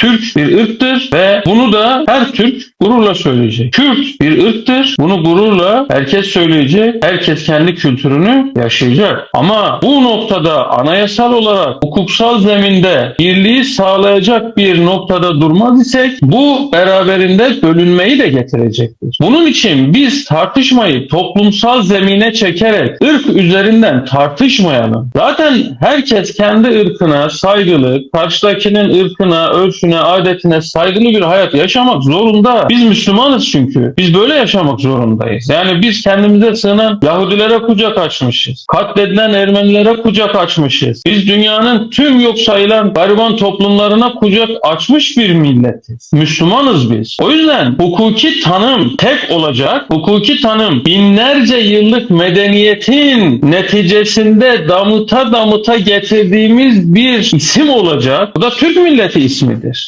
Türk bir ırktır ve bunu da her Türk gururla söyleyecek. Kürt bir ırktır. Bunu gururla herkes söyleyecek. Herkes kendi kültürünü yaşayacak. Ama bu noktada anayasal olarak hukuksal zeminde birliği sağlayacak bir noktada durmaz isek bu beraberinde bölünmeyi de getirecektir. Bunun için biz tartışmayı toplumsal zemine çekerek ırk üzerinden tartışmayalım. Zaten herkes kendi ırkına saygılı, karşıdakinin ırkına, ölçüne, adetine saygılı bir hayat yaşamak zorunda. Biz Müslümanız çünkü. Biz böyle yaşamak zorundayız. Yani biz kendimize sığınan Yahudilere kucak açmışız. Katledilen Ermenilere kucak açmışız. Biz dünyanın tüm yok sayılan gariban toplumlarına kucak açmış bir milletiz. Müslümanız biz. O yüzden hukuki tanım tek olacak. Hukuki tanım binlerce yıllık medeniyetin neticesinde damıta damıta getirdiğimiz bir isim olacak. Bu da Türk milleti ismidir.